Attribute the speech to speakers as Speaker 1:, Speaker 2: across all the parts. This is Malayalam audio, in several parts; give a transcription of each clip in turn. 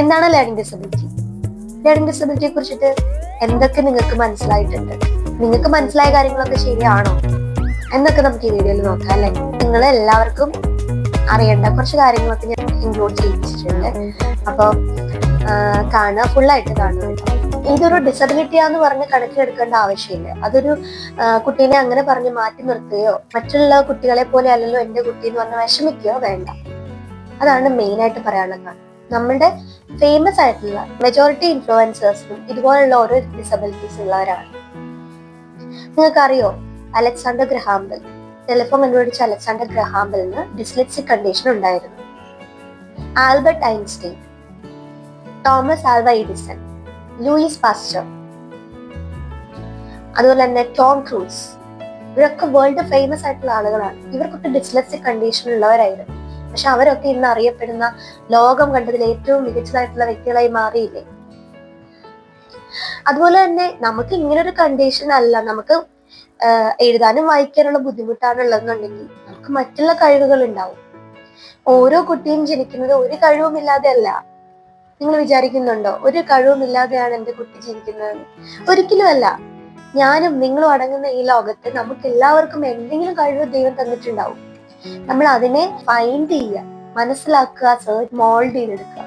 Speaker 1: എന്താണ് ലേണിംഗ് ഡിസബിലിറ്റി ലേണിംഗ് ഡിസബിലിറ്റിയെ കുറിച്ചിട്ട് എന്തൊക്കെ നിങ്ങൾക്ക് മനസ്സിലായിട്ടുണ്ട്? നിങ്ങൾക്ക് മനസ്സിലായ കാര്യങ്ങളൊക്കെ ശരിയാണോ? എന്നൊക്കെ നമുക്ക് ഈ വീഡിയോയിൽ നോക്കാം അല്ലെ? നിങ്ങൾ എല്ലാവർക്കും അറിയേണ്ട കുറച്ച് കാര്യങ്ങളൊക്കെ ഞാൻ ഇൻക്ലൂഡ് ചെയ്യിച്ചിട്ടുണ്ട്. അപ്പോൾ കാണുക ഫുള്ളായിട്ട് കാണുക ഇതൊരു ഡിസബിലിറ്റി ആന്ന് പറഞ്ഞ് കണക്കിലെടുക്കേണ്ട ആവശ്യമില്ല. അതൊരു കുട്ടീനെ അങ്ങനെ പറഞ്ഞ് മാറ്റി നിർത്തുകയോ മറ്റുള്ള കുട്ടികളെ പോലെ അല്ലല്ലോ എന്റെ കുട്ടി എന്ന് പറഞ്ഞ് വിഷമിക്കുകയോ വേണ്ട. അതാണ് മെയിൻ ആയിട്ട് പറയാനുള്ള കാരണം നമ്മുടെ ഫേമസ് ആയിട്ടുള്ള മെജോറിറ്റി ഇൻഫ്ലുവൻസേഴ്സും ഇതുപോലുള്ള ഓരോ ഡിസബിലിറ്റീസ് ഉള്ളവരാണ്. നിങ്ങൾക്കറിയോ? Alexander Graham Bell. ടെലിഫോൺ കണ്ടുപിടിച്ച അലക്സാണ്ടർ ഗ്രഹാംബലിന് ഡിസ്ലെക്സിക് കണ്ടീഷൻ ഉണ്ടായിരുന്നു. Albert Einstein Thomas Alva Edison Louis Pasteur. അതുപോലെ തന്നെ ടോം ക്രൂസ്. ഇവരൊക്കെ വേൾഡ് ഫേമസ് ആയിട്ടുള്ള ആളുകളാണ്. ഇവർക്കൊക്കെ ഡിസ്ലെക്സിക് കണ്ടീഷൻ ഉള്ളവരായിരുന്നു. പക്ഷെ അവരൊക്കെ ഇന്ന് അറിയപ്പെടുന്ന ലോകം കണ്ടതിൽ ഏറ്റവും മികച്ചതായിട്ടുള്ള വ്യക്തികളായി മാറിയില്ലേ? അതുപോലെ തന്നെ നമുക്ക് ഇങ്ങനെ ഒരു കണ്ടീഷൻ അല്ല. നമുക്ക് എഴുതാനും വായിക്കാനുള്ള ബുദ്ധിമുട്ടാണ് ഉള്ളതെന്നുണ്ടെങ്കിൽ നമുക്ക് മറ്റുള്ള കഴിവുകൾ ഉണ്ടാവും. ഓരോ കുട്ടിയും ജനിക്കുന്നത് ഒരു കഴിവുമില്ലാതെ അല്ല. നിങ്ങൾ വിചാരിക്കുന്നുണ്ടോ? ഒരു കഴിവും ഇല്ലാതെയാണ് എന്റെ കുട്ടി ജനിക്കുന്നത് ഒരിക്കലും അല്ല. ഞാനും നിങ്ങളും അടങ്ങുന്ന ഈ ലോകത്ത് നമുക്ക് എല്ലാവർക്കും എന്തെങ്കിലും കഴിവ് ദൈവം തന്നിട്ടുണ്ടാവും. നമ്മൾ അതിനെ ഫൈൻഡ് ചെയ്യുക മനസ്സിലാക്കുക സെർച്ച് മോൾഡ് ചെയ്തെടുക്കുക.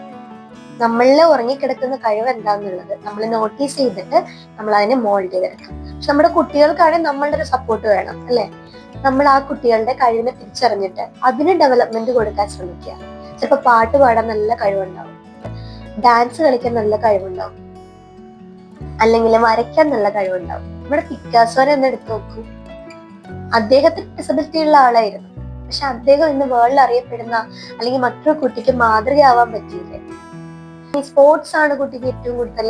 Speaker 1: നമ്മളിലെ ഉറങ്ങിക്കിടക്കുന്ന കഴിവ് എന്താന്നുള്ളത് നമ്മൾ നോട്ടീസ് ചെയ്തിട്ട് നമ്മൾ അതിനെ മോൾഡ് ചെയ്തെടുക്കുക പക്ഷെ നമ്മുടെ കുട്ടികൾക്കാണെങ്കിൽ നമ്മളുടെ ഒരു സപ്പോർട്ട് വേണം അല്ലെ? നമ്മൾ ആ കുട്ടികളുടെ കഴിവിനെ തിരിച്ചറിഞ്ഞിട്ട് അതിന് ഡെവലപ്മെന്റ് കൊടുക്കാൻ ശ്രമിക്കുക. ചിലപ്പോൾ പാട്ട് പാടാൻ നല്ല കഴിവുണ്ടാവും. ഡാൻസ് കളിക്കാൻ നല്ല കഴിവുണ്ടാവും. അല്ലെങ്കിൽ വരയ്ക്കാൻ നല്ല കഴിവുണ്ടാവും. നമ്മുടെ പിക്കാസോനെ ഒന്ന് എടുത്തു നോക്കൂ. അദ്ദേഹത്തിന് ഡിസബിലിറ്റി ഉള്ള ആളായിരുന്നു. പക്ഷെ അദ്ദേഹം ഇന്ന് വേൾഡിൽ അറിയപ്പെടുന്ന അല്ലെങ്കിൽ മറ്റൊരു കുട്ടിക്ക് മാതൃകയാവാൻ പറ്റിയില്ലേ? ഈ സ്പോർട്സ് ആണ് കുട്ടിക്ക് ഏറ്റവും കൂടുതൽ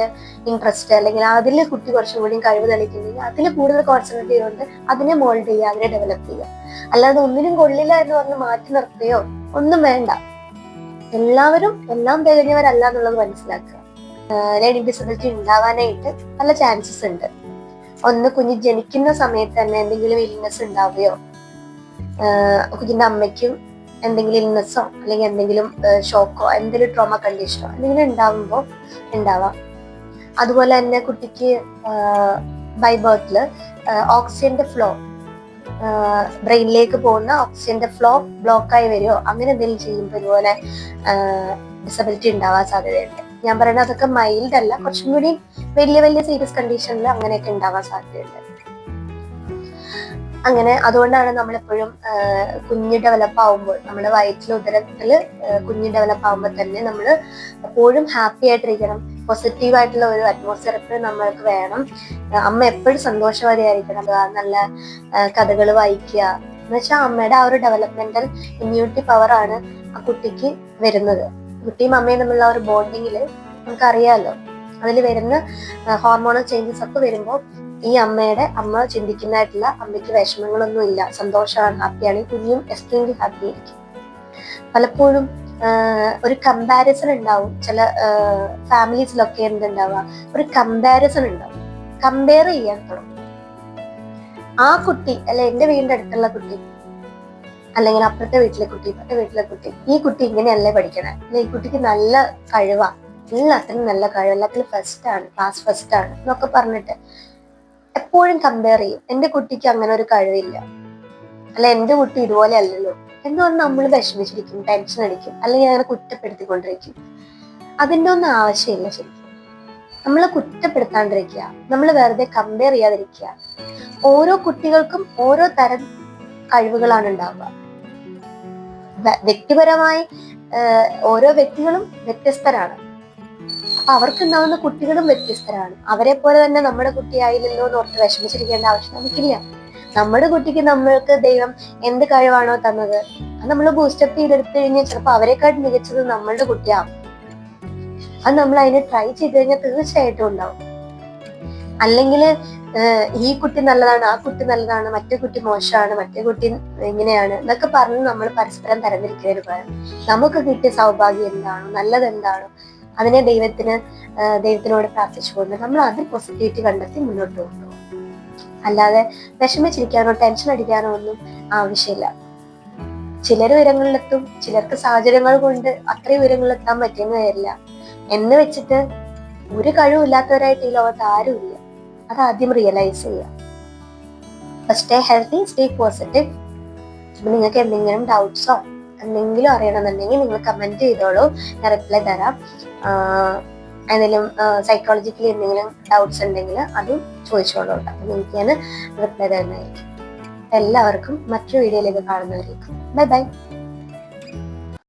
Speaker 1: ഇൻട്രസ്റ്റ് അല്ലെങ്കിൽ അതിൽ കുട്ടി കുറച്ചും കൂടി കഴിവ് തെളിയിക്കുന്നെങ്കിൽ അതിൽ കൂടുതൽ കോൺസെൻട്രേറ്റ് ചെയ്തുകൊണ്ട് അതിനെ മോൾഡ് ചെയ്യുക അതിനെ ഡെവലപ്പ് ചെയ്യുക. അല്ലാതെ ഒന്നിനും കൊള്ളില്ല എന്ന് പറഞ്ഞ് മാറ്റി നിർത്തുകയോ ഒന്നും വേണ്ട. എല്ലാവരും എല്ലാം തികഞ്ഞവരല്ല എന്നുള്ളത് മനസ്സിലാക്കുക. ലേണിംഗ് ഡിസബിലിറ്റി ഉണ്ടാവാനായിട്ട് നല്ല ചാൻസസ് ഉണ്ട്. ഒന്ന് കുഞ്ഞ് ജനിക്കുന്ന സമയത്ത് തന്നെ എന്തെങ്കിലും ഇൽനെസ് ഉണ്ടാവുകയോ ആഹ് കുഞ്ഞിന്റെ അമ്മയ്ക്കും എന്തെങ്കിലും ഇൽനെസ്സോ അല്ലെങ്കിൽ എന്തെങ്കിലും ഷോക്കോ എന്തെങ്കിലും ട്രോമ കണ്ടീഷനോ എന്തെങ്കിലും ഉണ്ടാവുമ്പോൾ ഉണ്ടാവാം. അതുപോലെ തന്നെ കുട്ടിക്ക് ബൈ ബർത്തിൽ ഓക്സിജന്റെ ഫ്ലോ ബ്രെയിനിലേക്ക് പോകുന്ന ഓക്സിജന്റെ ഫ്ലോ ബ്ലോക്കായി വരുമോ അങ്ങനെ എന്തെങ്കിലും ചെയ്യുമ്പോൾ ഇതുപോലെ ഡിസബിലിറ്റി ഉണ്ടാവാൻ സാധ്യതയുണ്ട്. ഞാൻ പറയുന്നത് അതൊക്കെ മൈൽഡ് അല്ല കുറച്ചും കൂടി വലിയ വലിയ സീരിയസ് കണ്ടീഷനിൽ അങ്ങനെയൊക്കെ ഉണ്ടാവാൻ സാധ്യതയുണ്ട്. അങ്ങനെ അതുകൊണ്ടാണ് നമ്മളെപ്പോഴും കുഞ്ഞ് ഡെവലപ്പ് ആവുമ്പോൾ നമ്മുടെ വയറ്റിലെ ഉദരത്തിൽ കുഞ്ഞ് ഡെവലപ്പ് ആവുമ്പോൾ തന്നെ നമ്മൾ എപ്പോഴും ഹാപ്പി ആയിട്ടിരിക്കണം. പോസിറ്റീവ് ആയിട്ടുള്ള ഒരു അറ്റ്മോസ്ഫിയർ എപ്പോഴും നമ്മൾക്ക് വേണം. അമ്മ എപ്പോഴും സന്തോഷവതിയായിരിക്കണം നല്ല കഥകൾ വായിക്കുക. എന്ന് വെച്ചാൽ അമ്മയുടെ ആ ഒരു ഡെവലപ്മെന്റൽ ഇമ്മ്യൂണിറ്റി പവർ ആണ് ആ കുട്ടിക്ക് വരുന്നത്. കുട്ടിയും അമ്മയും തമ്മിലുള്ള ഒരു ബോണ്ടിങ്ങിൽ നമുക്കറിയാലോ അതിൽ വരുന്ന ഹോർമോണൽ ചേഞ്ചസ് ഒക്കെ വരുമ്പോൾ ഈ അമ്മയുടെ അമ്മ ചിന്തിക്കുന്നതായിട്ടുള്ള അമ്മയ്ക്ക് വിഷമങ്ങളൊന്നും ഇല്ല. സന്തോഷമാണ്. ഹാപ്പിയാണ് കുഞ്ഞും എക്സ്ട്രീംലി ഹാപ്പി ആയിരിക്കും. പലപ്പോഴും ഒരു കമ്പാരിസൺ ഉണ്ടാവും. ചില ഫാമിലീസിലൊക്കെ എന്തുണ്ടാവുക? ഒരു കമ്പാരിസൺ ഉണ്ടാവും. കമ്പയർ ചെയ്യാൻ തുടങ്ങും. ആ കുട്ടി അല്ലെ എന്റെ വീടിന്റെ അടുത്തുള്ള കുട്ടി അല്ലെങ്കിൽ അപ്പുറത്തെ വീട്ടിലെ കുട്ടി ഇപ്പുറത്തെ വീട്ടിലെ കുട്ടി ഈ കുട്ടി ഇങ്ങനെയല്ലേ പഠിക്കണേ? അല്ലെ ഈ കുട്ടിക്ക് നല്ല കഴിവാ. എല്ലാത്തിനും നല്ല കഴിവ്. എല്ലാത്തിനും ഫസ്റ്റ് ആണ്. ക്ലാസ് ഫസ്റ്റ് ആണ്. എന്നൊക്കെ പറഞ്ഞിട്ട് എപ്പോഴും കമ്പയർ ചെയ്യും. എന്റെ കുട്ടിക്ക് അങ്ങനെ ഒരു കഴിവില്ല. അല്ല എന്റെ കുട്ടി ഇതുപോലെ അല്ലല്ലോ. എന്ന് പറഞ്ഞാൽ നമ്മൾ വിഷമിച്ചിരിക്കും ടെൻഷൻ അടിക്കും അല്ലെങ്കിൽ അങ്ങനെ കുറ്റപ്പെടുത്തിക്കൊണ്ടിരിക്കും. അതിന്റെ ഒന്നും ആവശ്യമില്ല ശരിക്കും. നമ്മളെ കുറ്റപ്പെടുത്താണ്ടിരിക്കുക. നമ്മൾ വെറുതെ കമ്പയർ ചെയ്യാതിരിക്കുക. ഓരോ കുട്ടികൾക്കും ഓരോ തരം കഴിവുകളാണ് ഉണ്ടാവുക. വ്യക്തിപരമായി ഓരോ വ്യക്തികളും വ്യത്യസ്തരാണ്. അപ്പൊ അവർക്കുണ്ടാവുന്ന കുട്ടികളും വ്യത്യസ്തരാണ്. അവരെ പോലെ തന്നെ നമ്മുടെ കുട്ടിയായില്ലല്ലോ എന്ന് ഓർത്ത് വിഷമിച്ചിരിക്കേണ്ട ആവശ്യം നമുക്കില്ല. നമ്മുടെ കുട്ടിക്ക് നമ്മൾക്ക് ദൈവം എന്ത് കഴിവാണോ തന്നത് അത് നമ്മൾ ബൂസ്റ്റപ്പ് ചെയ്തെടുത്തു കഴിഞ്ഞാൽ ചിലപ്പോൾ അവരെക്കാട്ടും മികച്ചത് നമ്മളുടെ കുട്ടിയാവും. അത് നമ്മൾ അതിനെ ട്രൈ ചെയ്ത് കഴിഞ്ഞാൽ തീർച്ചയായിട്ടും ഉണ്ടാവും. അല്ലെങ്കിൽ ഈ കുട്ടി നല്ലതാണ് ആ കുട്ടി നല്ലതാണ് മറ്റേ കുട്ടി മോശമാണ് മറ്റേ കുട്ടി എങ്ങനെയാണ് എന്നൊക്കെ പറഞ്ഞ് നമ്മൾ പരസ്പരം തരംതിരിക്കുന്നതിന് പകരം നമുക്ക് കിട്ടിയ സൗഭാഗ്യം എന്താണോ നല്ലത് എന്താണോ അതിനെ ദൈവത്തിന് ദൈവത്തിനോട് ദൈവത്തിനോട് പ്രാർത്ഥിച്ചുകൊണ്ട് നമ്മൾ അതിൽ പോസിറ്റിവിറ്റി കണ്ടെത്തി മുന്നോട്ട് കൊണ്ടുപോകും അല്ലാതെ വിഷമിച്ചിരിക്കാനോ ടെൻഷൻ അടിക്കാനോ ഒന്നും ആവശ്യമില്ല. ചിലർ ഉയരങ്ങളിലെത്തും ചിലർക്ക് സാഹചര്യങ്ങൾ കൊണ്ട് അത്രയും ഉയരങ്ങളിലെത്താൻ പറ്റുന്ന വരില്ല എന്ന് വെച്ചിട്ട് ഒരു കഴിവില്ലാത്തവരായിട്ട് ഈ ലോകത്ത് ആരുമില്ല അത് ആദ്യം റിയലൈസ് ചെയ്യുക. സ്റ്റേ ഹെൽത്തി സ്റ്റേ പോസിറ്റീവ് നിങ്ങൾക്ക് എന്തെങ്കിലും ഡൗട്ട്സോ എന്തെങ്കിലും അറിയണമെന്നുണ്ടെങ്കിൽ നിങ്ങൾ കമന്റ് ചെയ്തോളൂ. ഞാൻ റിപ്ലൈ തരാം. എന്തെങ്കിലും സൈക്കോളജിക്കലി എന്തെങ്കിലും ഡൗട്ട്സ് ഉണ്ടെങ്കിൽ അതും ചോദിച്ചോളൂ അപ്പൊ നിങ്ങൾക്ക് ഞാൻ റിപ്ലൈ തരുന്നതായിരിക്കും. എല്ലാവർക്കും മറ്റൊരു വീഡിയോയിലേക്ക് കാണുന്നവരേക്കും. Bye bye